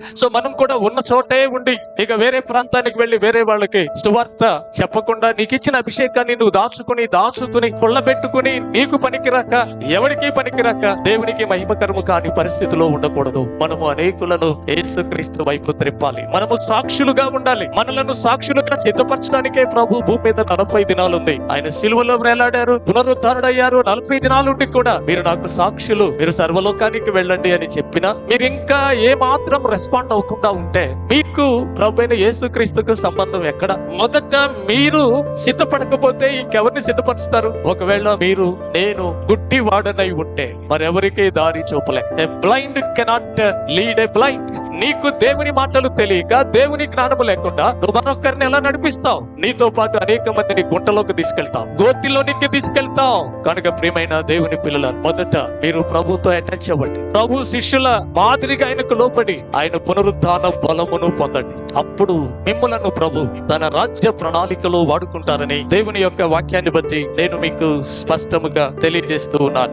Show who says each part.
Speaker 1: So మనం కూడా ఉన్న చోటే ఉండి ఇక వేరే ప్రాంతానికి వెళ్ళి వేరే వాళ్ళకి సువార్త చెప్పకుండా నీకు ఇచ్చిన అభిషేకాన్ని నువ్వు దాచుకుని దాచుకుని కొల్లబెట్టుకుని నీకు పనికిరాక ఎవరికి పనికిరాక దేవునికి మహిమకరము కాని పరిస్థితిలో ఉండకూడదు. మనము అనేకులను ఏసుక్రీస్తు వైపు త్రిప్పాలి. మనము సాక్షులుగా ఉండాలి. మనలను సాక్షులుగా సిద్ధపరచడానికే ప్రభు భూమి మీద నలభై దినాలు ఉంది ఆయన సిలువలో వేలాడారు పునరుద్ధారుడయ్యారు నలభై దినాలుండి కూడా మీరు నాకు సాక్షులు. మీరు సర్వలోకానికి వెళ్ళండి అని చెప్పి చెప్పినా మీరు ఇంకా ఏ మాత్రం రెస్పాండ్ అవ్వకుండా ఉంటే మీకు ప్రభు అయిన యేసుక్రీస్తుకు సంబంధం ఎక్కడ? మొదట మీరు సిద్ధపడకపోతే ఇంకెవరిని సిద్ధపరుస్తారు? ఒకవేళ మీరు నేను గుడ్డి వాడనై ఉంటే మరెవరికి దారి చూపలే. A blind cannot lead a blind నీకు దేవుని మాటలు తెలియక దేవుని జ్ఞానము లేకుండా నువ్వు మరొకరిని ఎలా నడిపిస్తావు? నీతో పాటు అనేక మందిని గుంటలోకి తీసుకెళ్తావు. గోతిలోనికి తీసుకెళ్తావు. కనుక ప్రియమైన దేవుని పిల్లల మొదట మీరు ప్రభుతో అటాచ్ అవ్వండి. ప్రభు శిష్యుల మాదిరిగా ఆయనకు లోపడి ఆయన పునరుద్ధాన బలమును పొందండి. అప్పుడు మిమ్మలను ప్రభు తన రాజ్య ప్రణాళికలో వాడుకుంటారని దేవుని యొక్క వాక్యాన్ని బట్టి నేను మీకు స్పష్టముగా తెలియజేస్తూ ఉన్నాను.